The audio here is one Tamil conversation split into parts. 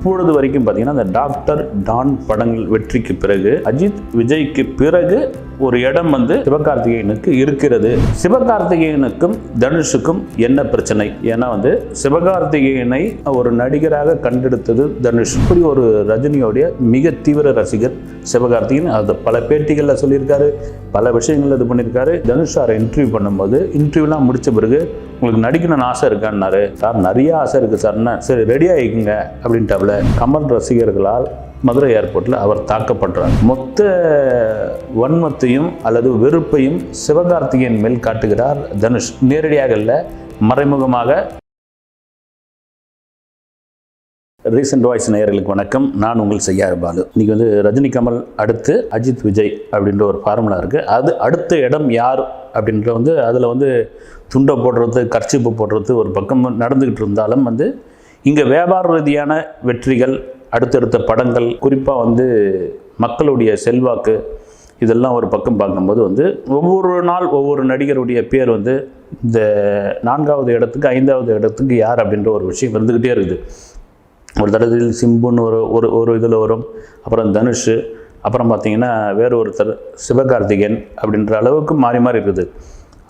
இப்பொழுது வரைக்கும் பார்த்தீங்கன்னா அந்த டாக்டர் டான் படங்கள் வெற்றிக்கு பிறகு அஜித் விஜய்க்கு பிறகு ஒரு இடம் வந்து சிவகார்த்திகேயனுக்கு இருக்கிறது. சிவகார்த்திகேயனுக்கும் தனுஷுக்கும் என்ன பிரச்சனை? ஏன்னா வந்து சிவகார்த்திகேயனை ஒரு நடிகராக கண்டெடுத்தது தனுஷ். இப்படி ஒரு ரஜினியோடைய மிக தீவிர ரசிகர் சிவகார்த்திகேயன். அது பல பேட்டிகளில் சொல்லியிருக்காரு பல விஷயங்கள் இது பண்ணியிருக்காரு. தனுஷ் சாரை இன்டர்வியூ பண்ணும்போது இன்டர்வியூலாம் முடிச்ச பிறகு உங்களுக்கு நடிக்கணும்னு ஆசை இருக்கான்னாரு. சார் நிறைய ஆசை இருக்குது சார்னா சரி ரெடி ஆகிக்குங்க அப்படின்ட்டாப்புல கமல் ரசிகர்களால் மதுரை ஏர்போர்ட்டில் அவர் தாக்கப்படுறார் மொத்த வன்மத்தையும் அல்லது வெறுப்பையும் சிவகார்த்திகேயன் மேல் காட்டுகிறார் தனுஷ். நேரடியாக இல்லை மறைமுகமாக. ரீசெண்ட் வாய்ஸ் நேயர்களுக்கு வணக்கம். நான் உங்கள் செய்யார் பாலு. இன்றைக்கி வந்து ரஜினி கமல் அடுத்து அஜித் விஜய் அப்படின்ற ஒரு ஃபார்முலா இருக்குது அது அடுத்த இடம் யார் அப்படின்ற வந்து அதில் வந்து துண்டை போடுறது கர்ச்சிப்பு போடுறது ஒரு பக்கம் நடந்துக்கிட்டு இருந்தாலும் வந்து இங்கே வியாபார ரீதியான வெற்றிகள் அடுத்தடுத்த படங்கள் குறிப்பாக வந்து மக்களுடைய செல்வாக்கு இதெல்லாம் ஒரு பக்கம் பார்க்கும்போது வந்து ஒவ்வொரு நாள் ஒவ்வொரு நடிகருடைய பேர் வந்து இந்த நான்காவது இடத்துக்கு ஐந்தாவது இடத்துக்கு யார் அப்படின்ற ஒரு விஷயம் இருந்துக்கிட்டே இருக்குது. ஒரு தடத்தில் சிம்புன்னு ஒரு ஒரு ஒரு இதில் வரும் அப்புறம் தனுஷ் அப்புறம் பார்த்திங்கன்னா வேறு ஒருத்தர் சிவகார்த்திகேயன் அப்படின்ற அளவுக்கு மாறி மாறி இருக்குது.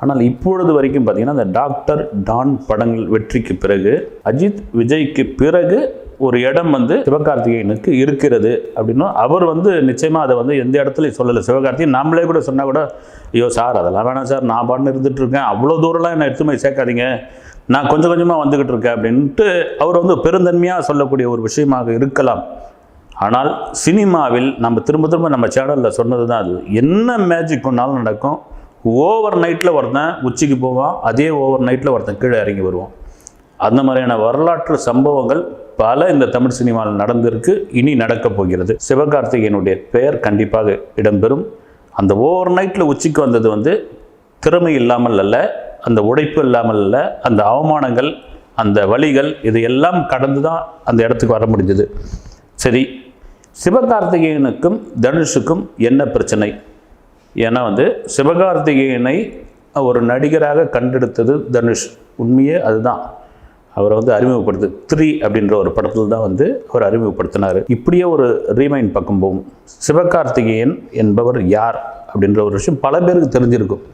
ஆனால் இப்பொழுது வரைக்கும் பார்த்தீங்கன்னா அந்த டாக்டர் டான் படங்கள் வெற்றிக்கு பிறகு அஜித் விஜய்க்கு பிறகு ஒரு இடம் வந்து சிவகார்த்திகேயனுக்கு இருக்கிறது அப்படின்னா அவர் வந்து நிச்சயமாக அதை வந்து எந்த இடத்துலையும் சொல்லலை. சிவகார்த்திகேயன் நம்மளே கூட சொன்னால் கூட ஐயோ சார் அதெல்லாம் வேணாம் சார் நான் பாட்டு இருந்துட்டு இருக்கேன். அவ்வளோ தூரம்லாம் என்னை எடுத்து போய் சேர்க்காதீங்க. நான் கொஞ்சம் கொஞ்சமாக வந்துக்கிட்டு இருக்கேன். அப்படின்ட்டு அவர் வந்து பெருந்தன்மையாக சொல்லக்கூடிய ஒரு விஷயமாக இருக்கலாம். ஆனால் சினிமாவில் நம்ம திரும்ப திரும்ப நம்ம சேனலில் சொன்னது தான் அது. என்ன மேஜிக் ஒன்றாலும் நடக்கும். ஓவர் நைட்டில் ஒருத்தன் உச்சிக்கு போவான் அதே ஓவர் நைட்டில் ஒருத்தன் கீழே இறங்கி வருவான். அந்த மாதிரியான வரலாற்று சம்பவங்கள் பல இந்த தமிழ் சினிமாவில் நடந்திருக்கு இனி நடக்கப் போகிறது. சிவகார்த்திகேயனுடைய பெயர் கண்டிப்பாக இடம்பெறும். அந்த ஓவர் நைட்டில் உச்சிக்கு வந்தது வந்து திறமை இல்லாமல் அல்ல அந்த உழைப்பு இல்லாமல் அல்ல அந்த அவமானங்கள் அந்த வழிகள் இதையெல்லாம் கடந்து தான் அந்த இடத்துக்கு வர முடிஞ்சது. சரி சிவகார்த்திகேயனுக்கும் தனுஷுக்கும் என்ன பிரச்சனை? ஏன்னா வந்து சிவகார்த்திகேயனை ஒரு நடிகராக கண்டெடுத்தது தனுஷ். உண்மையே அதுதான். அவரை வந்து அறிமுகப்படுத்து த்ரீ அப்படின்ற ஒரு படத்தில் தான் வந்து அவர் அறிமுகப்படுத்தினார். இப்படியே ஒரு ரீமைண்ட் பக்கம் போகும் சிவகார்த்திகேயன் என்பவர் யார் அப்படின்ற ஒரு விஷயம் பல பேருக்கு தெரிஞ்சிருக்கும்.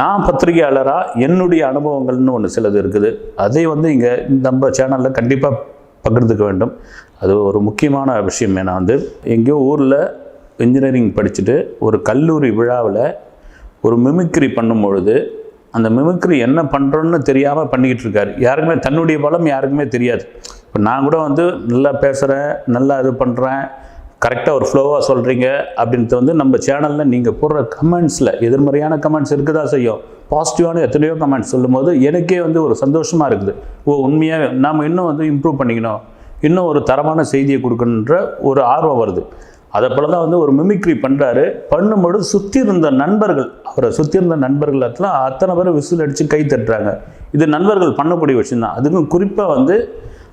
நான் பத்திரிகையாளராக என்னுடைய அனுபவங்கள்னு ஒன்று சிலது இருக்குது. அதை வந்து இங்கே நம்ம சேனலில் கண்டிப்பாக பகிர்ந்துக்க வேண்டும். அது ஒரு முக்கியமான விஷயம். ஏன்னா வந்து எங்கேயோ ஊரில் இன்ஜினியரிங் படிச்சுட்டு ஒரு கல்லூரி விழாவில் ஒரு மிமிக்ரி பண்ணும் பொழுது அந்த மிமிக்ரி என்ன பண்ணுறோன்னு தெரியாமல் பண்ணிக்கிட்டு இருக்காரு. யாருக்குமே தன்னுடைய பலம் யாருக்குமே தெரியாது. இப்போ நான் கூட வந்து நல்லா பேசுகிறேன் நல்லா இது பண்ணுறேன் கரெக்டாக ஒரு ஃப்ளோவாக சொல்கிறீங்க அப்படின்றது வந்து நம்ம சேனலில் நீங்கள் போடுற கமெண்ட்ஸில் எதிர்மறையான கமெண்ட்ஸ் இருக்குதா செய்யும்? பாசிட்டிவான எத்தனையோ கமெண்ட்ஸ் சொல்லும்போது எனக்கே வந்து ஒரு சந்தோஷமாக இருக்குது. ஓ உண்மையாக நாம் இன்னும் வந்து இம்ப்ரூவ் பண்ணிக்கணும். இன்னும் ஒரு தரமான செய்தியை கொடுக்கணுன்ற ஒரு ஆர்வம் வருது. அதை போல தான் வந்து ஒரு மிமிக்ரி பண்ணுறாரு பண்ணும்பொழுது சுற்றி இருந்த நண்பர்கள் அவரை சுற்றி இருந்த நண்பர்கள் அத்தனை பேரும் விசில் அடித்து கை தட்டுறாங்க. இது நண்பர்கள் பண்ணக்கூடிய விஷயம்தான். அதுக்கும் குறிப்பாக வந்து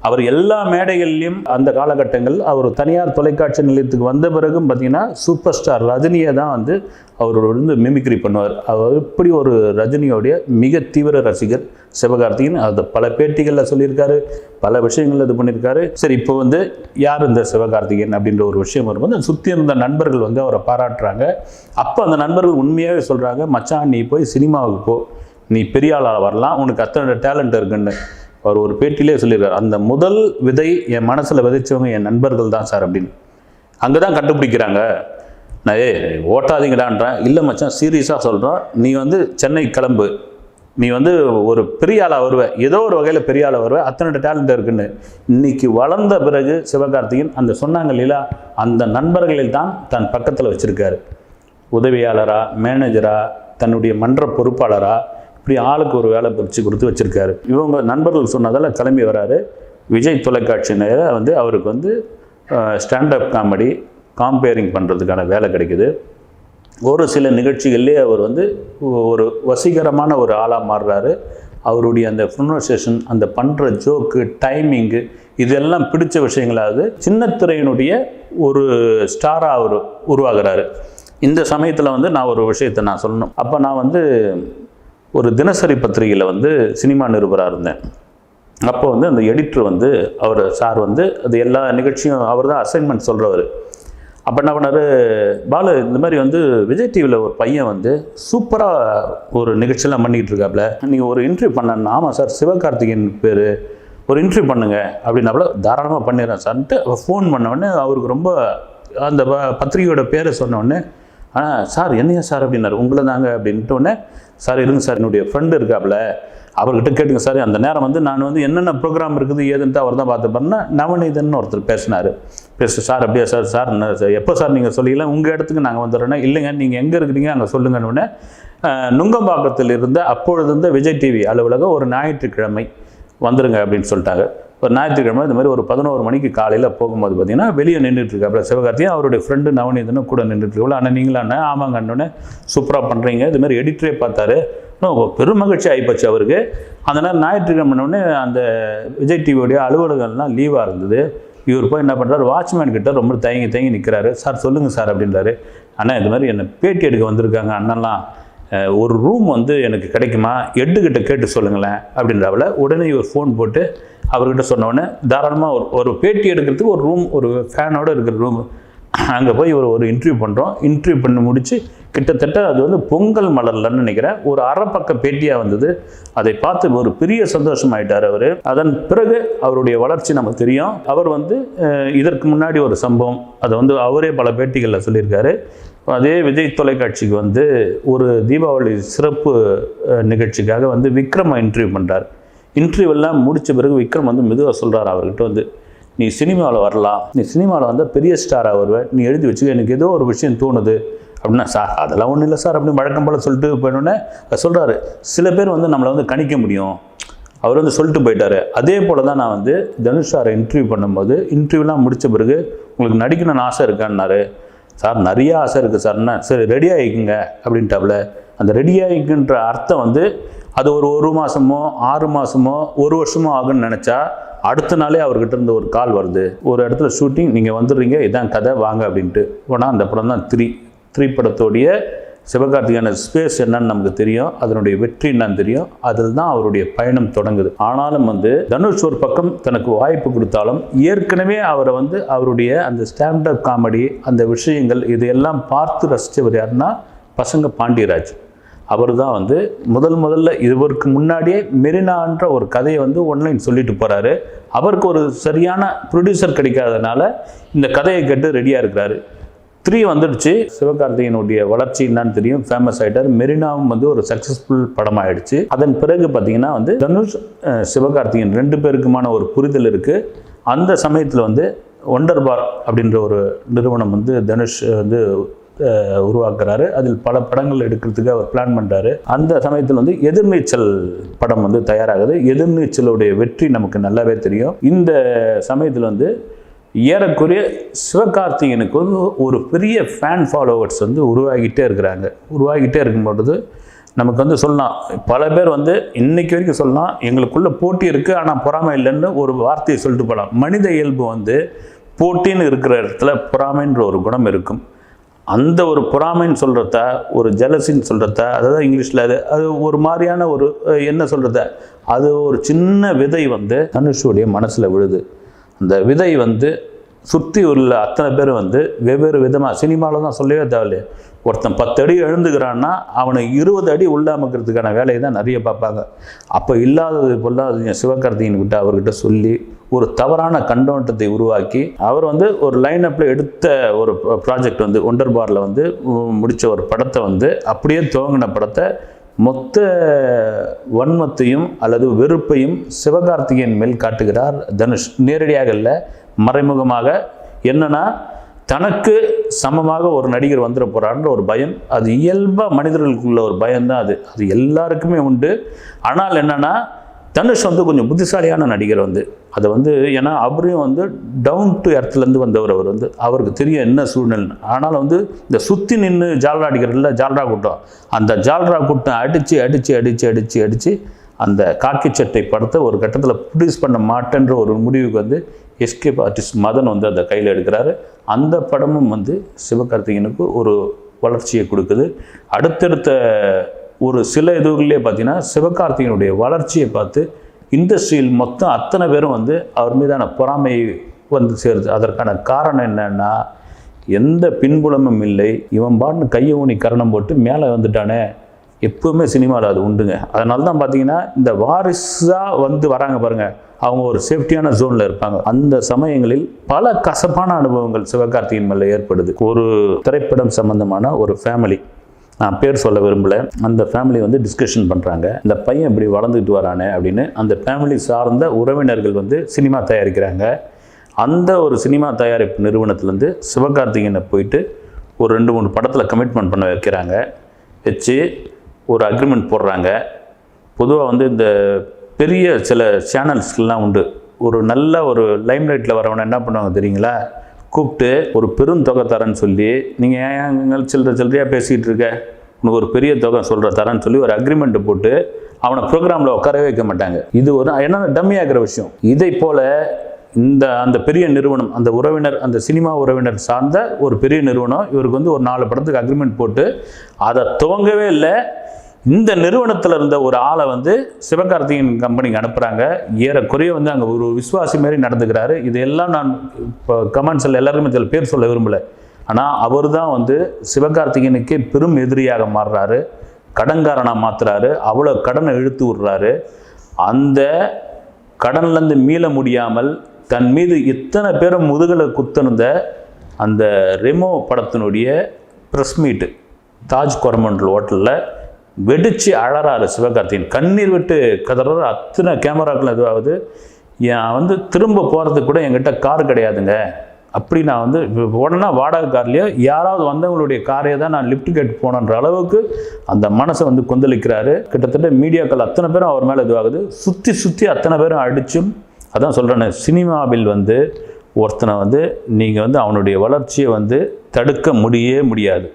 அவர் எல்லா மேடைகள்லையும் அந்த காலகட்டங்கள் அவர் தனியார் தொலைக்காட்சி நிலையத்துக்கு வந்த பிறகும் பார்த்தீங்கன்னா சூப்பர் ஸ்டார் ரஜினியை தான் வந்து அவர் வந்து மிமிக்ரி பண்ணுவார். அவர் இப்படி ஒரு ரஜினியோடைய மிக தீவிர ரசிகர் சிவகார்த்திகேயன் அதை பல பேட்டிகளில் சொல்லியிருக்காரு பல விஷயங்கள் இது பண்ணியிருக்காரு. சரி இப்போ வந்து யார் இந்த சிவகார்த்திகேயன் அப்படின்ற ஒரு விஷயம் வரும்போது சுற்றி இருந்த நண்பர்கள் வந்து அவரை பாராட்டுறாங்க. அப்போ அந்த நண்பர்கள் உண்மையாகவே சொல்கிறாங்க மச்சான் நீ போய் சினிமாவுக்கு போ. நீ பெரிய ஆளாக வரலாம். உனக்கு அத்தனை டேலண்ட் இருக்குன்னு. அவர் ஒரு பேட்டியிலே சொல்லியிருக்காரு அந்த முதல் விதை என் மனசில் விதைச்சவங்க என் நண்பர்கள் தான் சார் அப்படின்னு. அங்கே தான் கண்டுபிடிக்கிறாங்க. நான் ஏ ஓட்டாதீங்கடான்றேன். இல்லை மச்சான் சீரியஸாக சொல்கிறோம் நீ வந்து சென்னை கிளம்பு. நீ வந்து ஒரு பெரிய ஆளாக வருவ. ஏதோ ஒரு வகையில் பெரிய ஆளாக வருவ. அத்தனை டேலண்ட் இருக்குன்னு. இன்னைக்கு வளர்ந்த பிறகு சிவகார்த்திகேயன் அந்த சொன்னாங்க இல்லையா அந்த நண்பர்களில் தான் தன் பக்கத்தில் வச்சுருக்காரு. உதவியாளராக மேனேஜராக தன்னுடைய மன்ற பொறுப்பாளராக இப்படி ஆளுக்கு ஒரு வேலை பிரித்து கொடுத்து வச்சுருக்காரு. இவங்க நண்பர்கள் சொன்னதால் கிளம்பி வராரு. விஜய் தொலைக்காட்சியினர் வந்து அவருக்கு வந்து ஸ்டாண்டப் காமெடி காம்பேரிங் பண்ணுறதுக்கான வேலை கிடைக்குது. ஒரு சில நிகழ்ச்சிகள்லேயே அவர் வந்து ஒரு வசீகரமான ஒரு ஆளாக மாறுறாரு. அவருடைய அந்த ப்ரொனன்சியேஷன் அந்த பண்ணுற ஜோக்கு டைமிங்கு இதெல்லாம் பிடிச்ச விஷயங்களாவது சின்னத்திரையினுடைய ஒரு ஸ்டாராக அவர் உருவாகிறாரு. இந்த சமயத்தில் வந்து நான் ஒரு விஷயத்தை நான் சொல்லணும். அப்போ நான் வந்து ஒரு தினசரி பத்திரிகையில் வந்து சினிமா நிருபராக இருந்தேன். அப்போ வந்து அந்த எடிட்டர் வந்து அவர் சார் வந்து அது எல்லா நிகழ்ச்சியும் அவர் தான் அசைன்மெண்ட் சொல்கிறவர் அப்போ என்ன பண்ணாரு பாலு இந்த மாதிரி வந்து விஜய் டிவியில் ஒரு பையன் வந்து சூப்பராக ஒரு நிகழ்ச்சியெல்லாம் பண்ணிக்கிட்டு இருக்காப்புல நீங்கள் ஒரு இன்டர்வியூ பண்ண ஆமாம் சார் சிவகார்த்திகேயன் பேர். ஒரு இன்டர்வியூ பண்ணுங்க அப்படின்னாப்புல தாராளமாக பண்ணிடுறேன் சார்ன்ட்டு ஃபோன் பண்ண அவருக்கு ரொம்ப அந்த ப- பத்திரிகையோட பேரை சொன்ன ஆனால் சார் என்னையா சார்? அப்படின்னாரு. உங்களை தாங்க அப்படின்ட்டு உடனே சார் இருங்க சார் என்னுடைய ஃப்ரெண்டு இருக்காப்புல அவர்கிட்ட கேட்டுங்க சார் அந்த நேரம் வந்து நான் வந்து என்னென்ன ப்ரோக்ராம் இருக்குது ஏதுன்ட்டு அவர் தான் பார்த்துப்பாருன்னா நவநீதன் ஒருத்தர் பேசினார். பேசு சார் அப்படியா சார் சார் சார் எப்போ சார் நீங்கள் சொல்லிக்கலாம் உங்கள் இடத்துக்கு நாங்கள் வந்துடுறோன்னா இல்லைங்க நீங்கள் எங்கே இருக்கிறீங்க அங்கே சொல்லுங்கன்னு. உடனே நுங்கம்பாக்கத்தில் இருந்த அப்பொழுது இருந்த விஜய் டிவி அலுவலகம் ஒரு ஞாயிற்றுக்கிழமை வந்துருங்க அப்படின்னு சொல்லிட்டாங்க. இப்போ ஞாயிற்றுக்கிழமை இந்த மாதிரி ஒரு பதினோரு மணிக்கு காலையில் போகும்போது பார்த்தீங்கன்னா வெளியே நின்றுட்டுருக்காப்புல சிவகார்த்தியும் அவருடைய ஃப்ரெண்டு நவநீதனும் கூட நின்றுட்டு இருக்கல அண்ணன் நீங்களா அண்ணன் ஆமாங்க அண்ணனே சூப்பராக பண்ணுறீங்க இது மாதிரி எடிட்டரே பார்த்தாரு. இன்னும் பெரும் மகிழ்ச்சி ஆகிப்போச்சு அவருக்கு. அதனால் நேரம் ஞாயிற்றுக்கிழமை அந்த விஜய் டிவியோடைய அலுவலகம்லாம் லீவாக இருந்தது. இவர் போய் என்ன பண்ணுறாரு வாட்ச்மேன் கிட்ட ரொம்ப தயங்கி தயங்கி நிற்கிறாரு சார் சொல்லுங்கள் சார் அப்படின்றாரு. அண்ணா இது மாதிரி என்னை பேட்டி எடுக்க வந்திருக்காங்க அண்ணன்லாம். ஒரு ரூம் வந்து எனக்கு கிடைக்குமா? எட்டுக்கிட்ட கேட்டு சொல்லுங்களேன் அப்படின்றவள உடனே இவர் ஃபோன் போட்டு அவர்கிட்ட சொன்னோடனே தாராளமாக ஒரு ஒரு பேட்டி எடுக்கிறதுக்கு ஒரு ரூம் ஒரு ஃபேனோடு இருக்கிற ரூம் அங்கே போய் ஒரு ஒரு இன்டர்வியூ பண்ணுறோம் இன்டர்வியூ பண்ணி முடித்து கிட்டத்தட்ட அது வந்து பொங்கல் மலர்லன்னு நினைக்கிறேன். ஒரு அறப்பக்க பேட்டியாக வந்தது. அதை பார்த்து ஒரு பெரிய சந்தோஷமாயிட்டார் அவர். அதன் பிறகு அவருடைய வளர்ச்சி நமக்கு தெரியும். அவர் வந்து இதற்கு முன்னாடி ஒரு சம்பவம். அதை வந்து அவரே பல பேட்டிகளில் சொல்லியிருக்காரு. அதே விஜய் தொலைக்காட்சிக்கு வந்து ஒரு தீபாவளி சிறப்பு நிகழ்ச்சிக்காக வந்து விக்ரமை இன்டர்வியூ பண்ணுறார் இன்டர்வியூலாம் முடித்த பிறகு விக்ரம் வந்து மெதுவாக சொல்கிறார் அவர்கிட்ட வந்து நீ சினிமாவில் வரலாம். நீ சினிமாவில் வந்தால் பெரிய ஸ்டாராக வருவேன் நீ எழுதி வச்சுக்க. எனக்கு ஏதோ ஒரு விஷயம் தோணுது. அப்படின்னா சார் அதெல்லாம் ஒன்றும் இல்லை சார். அப்படின்னு வழக்கம் போல் சொல்லிட்டு போயிடனே சொல்கிறாரு சில பேர் வந்து நம்மளை வந்து கணிக்க முடியும். அவர் வந்து சொல்லிட்டு போயிட்டாரு. அதே போல் தான் நான் வந்து தனுஷ் சாரை இன்டர்வியூ பண்ணும்போது இன்டர்வியூலாம் முடித்த பிறகு உங்களுக்கு நடிக்கணும்னு ஆசை இருக்கான்னாரு. சார் நிறைய ஆசை இருக்குது சார்னா சரி ரெடி ஆகிக்குங்க அப்படின்ட்டாப்புல அந்த ரெடி ஆகிக்குன்ற அர்த்தம் வந்து அது ஒரு ஒரு மாதமோ ஆறு மாதமோ ஒரு வருஷமோ ஆகும்னு நினச்சா அடுத்த நாளே அவர்கிட்ட இருந்து ஒரு கால் வருது. ஒரு இடத்துல ஷூட்டிங் நீங்கள் வந்துடுறீங்க இதான் கதை வாங்க அப்படின்ட்டு. போனால் அந்த படம் தான் த்ரீ த்ரீ படத்தோடைய சிவகார்த்திகான ஸ்பேஸ் என்னன்னு நமக்கு தெரியும். அதனுடைய வெற்றி என்னன்னு தெரியும். அதில் தான் அவருடைய பயணம் தொடங்குது. ஆனாலும் வந்து தனுஷ் ஒரு பக்கம் தனக்கு வாய்ப்பு கொடுத்தாலும் ஏற்கனவே அவரை வந்து அவருடைய அந்த ஸ்டாண்டப் காமெடி அந்த விஷயங்கள் இதையெல்லாம் பார்த்து ரசித்தவர் யாருன்னா பசங்க பாண்டியராஜ். அவர் தான் வந்து முதல் முதல்ல இவருக்கு முன்னாடியே மெரினான்ற ஒரு கதையை வந்து ஒன்லைன் சொல்லிட்டு போகிறாரு அவருக்கு ஒரு சரியான ப்ரொடியூசர் கிடைக்காதனால இந்த கதையை கேட்டு ரெடியாக இருக்கிறாரு. த்ரீ வந்துடுச்சு. சிவகார்த்திகேயனுடைய வளர்ச்சி என்னன்னு தெரியும். ஃபேமஸ் ஆகிட்டார் மெரினாவும் வந்து ஒரு சக்ஸஸ்ஃபுல் படம் ஆயிடுச்சு அதன் பிறகு பார்த்தீங்கன்னா வந்து தனுஷ் சிவகார்த்திகன் ரெண்டு பேருக்குமான ஒரு புரிதல் இருக்குது அந்த சமயத்தில் வந்து ஒண்டர் பார் அப்படின்ற ஒரு நிறுவனம் வந்து தனுஷ் வந்து உருவாக்குறாரு. அதில் பல படங்கள் எடுக்கிறதுக்கு அவர் பிளான் பண்ணுறாரு அந்த சமயத்தில் வந்து எதிர்நீச்சல் படம் வந்து தயாராகுது. எதிர்நீச்சலுடைய வெற்றி நமக்கு நல்லாவே தெரியும். இந்த சமயத்தில் வந்து ஏறக்குறைய சிவகார்த்திகேயனுக்கு வந்து ஒரு பெரிய ஃபேன் ஃபாலோவர்ஸ் வந்து உருவாகிட்டே இருக்கிறாங்க. உருவாகிட்டே இருக்கும் பொழுது நமக்கு வந்து சொல்லலாம் பல பேர் வந்து இன்னைக்கு வரைக்கும் சொல்லலாம் எங்களுக்குள்ளே போட்டி இருக்குது ஆனால் பொறாமை இல்லைன்னு ஒரு வார்த்தையை சொல்லிட்டு போகலாம் மனித இயல்பு வந்து போட்டின்னு இருக்கிற இடத்துல பொறாமைன்ற ஒரு குணம் இருக்கும். அந்த ஒரு பொறாமைன்னு சொல்கிறத ஒரு ஜலசின்னு சொல்கிறத அதாவது இங்கிலீஷில் அது அது ஒரு மாதிரியான ஒரு என்ன சொல்கிறத அது ஒரு சின்ன விதை வந்து தனுஷுடைய மனசில் விழுது. அந்த விதை வந்து சுற்றி உள்ள அத்தனை பேர் வந்து வெவ்வேறு விதமாக சினிமாவில் தான் சொல்லவே தேவையில்லையே ஒருத்தன் பத்து அடி எழுந்துக்கிறான்னா அவனை இருபது அடி உள்ளாமக்கிறதுக்கான வேலையை தான் நிறைய பார்ப்பாங்க. அப்போ இல்லாதது பொல்லாதது சிவகார்த்திகேயன் கிட்ட அவர்கிட்ட சொல்லி ஒரு தவறான கண்டோட்டத்தை உருவாக்கி அவர் வந்து ஒரு லைன் அப்பில் எடுத்த ஒரு ப்ராஜெக்ட் வந்து ஒண்டர் பாரில் வந்து முடித்த ஒரு படத்தை வந்து அப்படியே துவங்கின படத்தை மொத்த வன்மத்தையும் அல்லது வெறுப்பையும் சிவகார்த்திகேயன் மேல் காட்டுகிறார் தனுஷ். நேரடியாக இல்லை மறைமுகமாக என்னன்னா தனக்கு சமமாக ஒரு நடிகர் வந்துட போகிறான்ற ஒரு பயம் அது இயல்பாக மனிதர்களுக்குள்ள ஒரு பயம்தான் அது. அது எல்லாருக்குமே உண்டு. ஆனால் என்னென்னா தனுஷ் வந்து கொஞ்சம் புத்திசாலியான நடிகர் வந்து. அதை வந்து ஏன்னா அவரையும் வந்து டவுன் டு எர்த்லேருந்து வந்தவர் அவர் வந்து. அவருக்கு தெரியும் என்ன சூழ்நிலை. ஆனாலும் வந்து இந்த சுற்றி நின்று ஜால்ரா அடிக்கிறதில்ல ஜால்ரா கூட்டம். அந்த ஜால்ரா கூட்டம் அடித்து அடித்து அடித்து அடித்து அடித்து அந்த காக்கி சட்டை படத்தை ஒரு கட்டத்தில் ப்ரொடியூஸ் பண்ண மாட்டேன்ற ஒரு முடிவுக்கு வந்து எஸ்கேப் ஆர்டிஸ்ட் மதன் வந்து அந்த கையில் எடுக்கிறாரு. அந்த படமும் வந்து சிவகார்த்திகேயனுக்கு ஒரு வளர்ச்சியை கொடுக்குது. அடுத்தடுத்த ஒரு சில இதுகள்லேயே பார்த்தீங்கன்னா சிவகார்த்திகனுடைய வளர்ச்சியை பார்த்து இண்டஸ்ட்ரியில் மொத்தம் அத்தனை பேரும் வந்து அவர் மீதான பொறாமை வந்து சேருது. அதற்கான காரணம் என்னன்னா எந்த பின்புலமும் இல்லை. இவன் பாட்டுன்னு கையை ஊனி கரணம் போட்டு மேலே வந்துட்டானே. எப்பவுமே சினிமாவில் அது உண்டுங்க. அதனால தான் பார்த்தீங்கன்னா இந்த வாரிசாக வந்து வராங்க பாருங்கள் அவங்க ஒரு சேஃப்டியான ஜோனில் இருப்பாங்க. அந்த சமயங்களில் பல கசப்பான அனுபவங்கள் சிவகார்த்திகேயன் மேலே ஏற்படுது. ஒரு திரைப்படம் சம்பந்தமான ஒரு ஃபேமிலி நான் பேர் சொல்ல விரும்பல. அந்த ஃபேமிலி வந்து டிஸ்கஷன் பண்ணுறாங்க இந்த பையன் இப்படி வளர்ந்துட்டு வரானே அப்படின்னு அந்த ஃபேமிலி சார்ந்த உறவினர்கள் வந்து சினிமா தயாரிக்கிறாங்க. அந்த ஒரு சினிமா தயாரிப்பு நிறுவனத்துலேருந்து சிவகார்த்திகேயனை போயிட்டு ஒரு ரெண்டு மூணு படத்தில் கமிட்மெண்ட் பண்ண வைக்கிறாங்க. வச்சு ஒரு அக்ரிமெண்ட் போடுறாங்க. பொதுவாக வந்து இந்த பெரிய சில சேனல்ஸ்லாம் உண்டு. ஒரு நல்ல ஒரு லைம்லைட்டில் வரவனை என்ன பண்ணுவாங்க தெரியுங்களா? கூப்பிட்டு ஒரு பெரும் தொகை தரேன்னு சொல்லி நீங்கள் ஏன் சில்லற சில்லறையாக பேசிகிட்டு இருக்க? உனக்கு ஒரு பெரிய தொகை சொல்கிற தரேன்னு சொல்லி ஒரு அக்ரிமெண்ட் போட்டு அவனை ப்ரோக்ராமில் உட்காரவே வைக்க மாட்டாங்க. இது ஒரு என்ன டம்மியாகிற விஷயம். இதை போல் இந்த அந்த பெரிய நிறுவனம் அந்த உறவினர் அந்த சினிமா உறவினர் சார்ந்த ஒரு பெரிய நிறுவனம் இவருக்கு வந்து ஒரு நாலு படத்துக்கு அக்ரிமெண்ட் போட்டு அதை துவங்கவே இல்லை. இந்த நிறுவனத்தில் இருந்த ஒரு ஆளை வந்து சிவகார்த்திகேயன் கம்பெனிக்கு அனுப்புகிறாங்க ஏறக்குறைய வந்து அங்கே ஒரு விசுவாசி மாதிரி நடந்துக்கிறாரு. இதெல்லாம் நான் இப்போ கமெண்ட்ஸில் எல்லாருமே சில பேர் சொல்ல விரும்பலை. ஆனால் அவர் தான் வந்து சிவகார்த்திகேயனுக்கே பெரும் எதிரியாக மாறுறாரு. கடன்காரனாக மாற்றுறாரு அவ்வளோ கடனை இழுத்து விடுறாரு. அந்த கடன்லேருந்து மீள முடியாமல் தன் மீது இத்தனை பேரும் முதுகலை குத்துனத அந்த ரெமோ படத்தினுடைய ப்ரெஸ் மீட்டு தாஜ் கொரமண்டல் ஹோட்டலில் வெடிச்சு அழறாரு சிவகார்த்திகேயன். கண்ணீர் விட்டு கதறாரு. அத்தனை கேமராக்கள் இதுவாகுது. என் வந்து திரும்ப போகிறதுக்கு கூட என்கிட்ட கார் கிடையாதுங்க. அப்படி நான் வந்து உடனே வாடகை கார்லேயோ யாராவது வந்தவங்களுடைய காரையை தான் நான் லிஃப்ட் கேட்டு போனன்ற அளவுக்கு அந்த மனசை வந்து கொந்தளிக்கிறாரு. கிட்டத்தட்ட மீடியாக்கள் அத்தனை பேரும் அவர் மேலே இதுவாகுது. சுற்றி சுற்றி அத்தனை பேரும் அடிச்சும் அதான் சொல்கிறேன்னு சினிமாவில் வந்து ஒருத்தனை வந்து நீங்கள் வந்து அவனுடைய வளர்ச்சியை வந்து தடுக்க முடியவே முடியாது.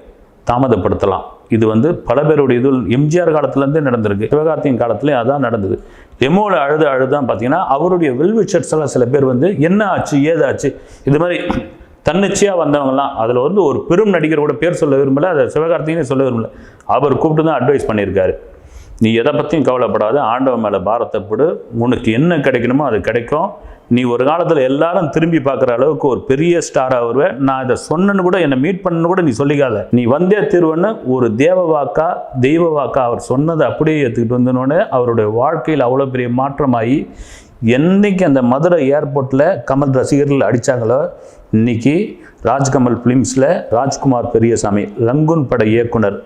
தாமதப்படுத்தலாம். இது வந்து பல பேருடைய இது எம்ஜிஆர் காலத்துலேருந்தே நடந்திருக்கு. சிவகார்த்தியின் காலத்துலேயும் அதான் நடந்தது. டெமோவில் அழுது அழுதான் பார்த்தீங்கன்னா அவருடைய வெல்விஷர்ஸ் சில பேர் வந்து என்ன ஆச்சு? ஏதாச்சு இது மாதிரி தன்னிச்சையாக வந்தவங்கலாம் அதில் வந்து ஒரு பெரும் நடிகர் கூட பேர் சொல்ல விரும்பல அதை சிவகார்த்திகனே சொல்ல விரும்பல. அவர் கூப்பிட்டு தான் அட்வைஸ் பண்ணியிருக்காரு. நீ எதை பற்றியும் கவலைப்படாத ஆண்டவன் மேலே பாரத்தை போடு. உனக்கு என்ன கிடைக்கணுமோ அது கிடைக்கும். நீ ஒரு காலத்தில் எல்லாரும் திரும்பி பார்க்குற அளவுக்கு ஒரு பெரிய ஸ்டாராக வருவேன் நான் இதை சொன்னேன்னு கூட என்னை மீட் பண்ணு கூட நீ சொல்லிக்காத. நீ வந்தே தீர்வுன்னு ஒரு தேவ வாக்கா தெய்வ வாக்கா அவர் சொன்னதை அப்படியே ஏற்றுக்கிட்டு வந்தனோடனே அவருடைய வாழ்க்கையில் அவ்வளோ பெரிய மாற்றமாகி என்னைக்கு அந்த மதுரை ஏர்போர்ட்டில் கமல் ரசிகர்கள் அடித்தாங்களோ இன்னைக்கு ராஜ்கமல் ஃபிலிம்ஸில் ராஜ்குமார் பெரியசாமி லங்குன் பட இயக்குனர்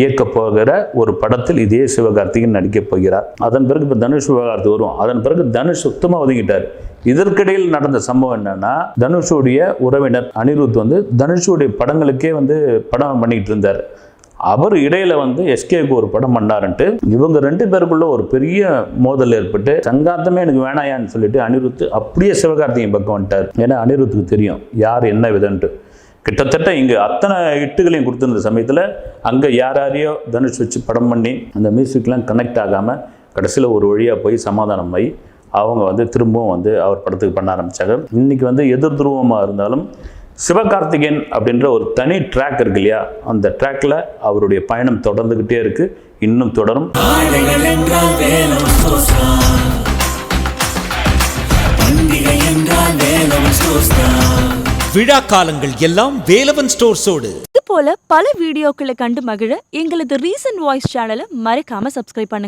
இயக்க போகிற ஒரு படத்தில் இதே சிவகார்த்திகன் நடிக்கப் போகிறார். அதன் பிறகு இப்போ தனுஷ் விவகாரத்து வரும் அதன் பிறகு தனுஷ் சுத்தமாக ஒதுங்கிட்டார். இதற்கிடையில் நடந்த சம்பவம் என்னன்னா தனுஷுடைய உறவினர் அனிருத் வந்து தனுஷுடைய படங்களுக்கே வந்து படம் பண்ணிட்டு இருந்தார். அவர் இடையில வந்து எஸ்கேக்கு ஒரு படம் பண்ணாருன்ட்டு இவங்க ரெண்டு பேருக்குள்ள ஒரு பெரிய மோதல் ஏற்பட்டு சங்காத்தமே எனக்கு வேணாயான்னு சொல்லிட்டு அனிருத் அப்படியே சிவகார்த்திகேயன் பக்கம் வந்துட்டார். ஏன்னா அனிருத்துக்கு தெரியும் யார் என்ன விதன்ட்டு. கிட்டத்தட்ட இங்கே அத்தனை இட்டுகளையும் கொடுத்துருந்த சமயத்தில் அங்கே யார் யாரையோ தனுஷ் வச்சு படம் பண்ணி அந்த மியூசிக்லாம் கனெக்ட் ஆகாமல் கடைசியில் ஒரு வழியாக போய் சமாதானம் ஆகி அவங்க வந்து திரும்பவும் வந்து அவர் படத்துக்கு பண்ண ஆரம்பித்தாங்க இன்றைக்கி வந்து எதிர் துருவமாக இருந்தாலும் சிவகார்த்திகேயன் அப்படின்ற ஒரு தனி ட்ராக் இருக்கு இல்லையா? அந்த ட்ராக்கில் அவருடைய பயணம் தொடர்ந்துக்கிட்டே இருக்குது இன்னும் தொடரும். விழா காலங்கள் எல்லாம் வேலவன் ஸ்டோர்ஸோடு. இது போல பல வீடியோக்களை கண்டு மகிழ எங்களது ரீசன்ட் வாய்ஸ் சேனலை மறக்காம சப்ஸ்கிரைப் பண்ணுங்க.